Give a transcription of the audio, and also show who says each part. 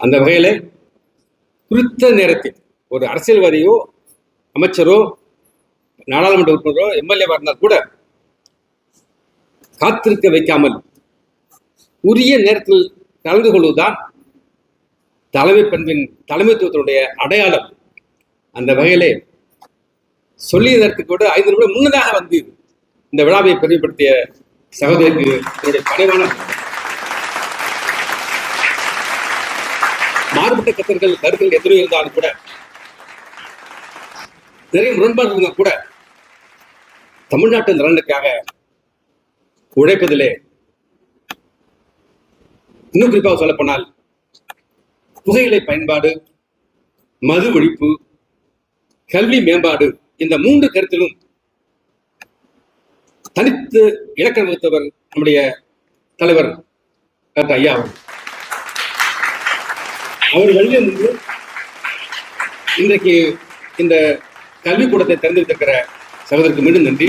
Speaker 1: அந்த வகையில் குறித்த நேரத்தில் ஒரு அரசியல்வாதியோ அமைச்சரோ நாடாளுமன்ற உறுப்பினரோ எம்எல்ஏவாக இருந்தால் கூட காத்திருக்க வைக்காமல் உரிய நேரத்தில் கலந்து கொள்வதுதான் தலைமை பண்பின் தலைமைத்துவத்தினுடைய அடையாளம். அந்த வகையிலே சொல்லியதற்கு கூட ஐந்து நிமிடம் முன்னதாக வந்து இந்த விழாவை பெருமைப்படுத்திய சகோதரிக்கு என்னுடைய பணிவான மாறுபட்ட கருத்துகள் கருத்துக்கள் எத்தனையோ இருந்தாலும் கூட நிறைய முரண்பாடு இருந்தால் கூட தமிழ்நாட்டு நலனுக்காக உழைப்பதிலே இன்னும் குறிப்பாக சொல்லப்போனால் புகையிலை பயன்பாடு மது ஒழிப்பு கல்வி மேம்பாடு இந்த மூன்று கருத்திலும் தனித்து இலக்கணம் வைத்தவர் நம்முடைய தலைவர் டாக்டர் ஐயா அவர்கள். அவர் வழியில் நின்று இன்றைக்கு இந்த கல்விக்கூடத்தை திறந்து வைத்திருக்கிற சகோதரருக்கு மீண்டும் நன்றி.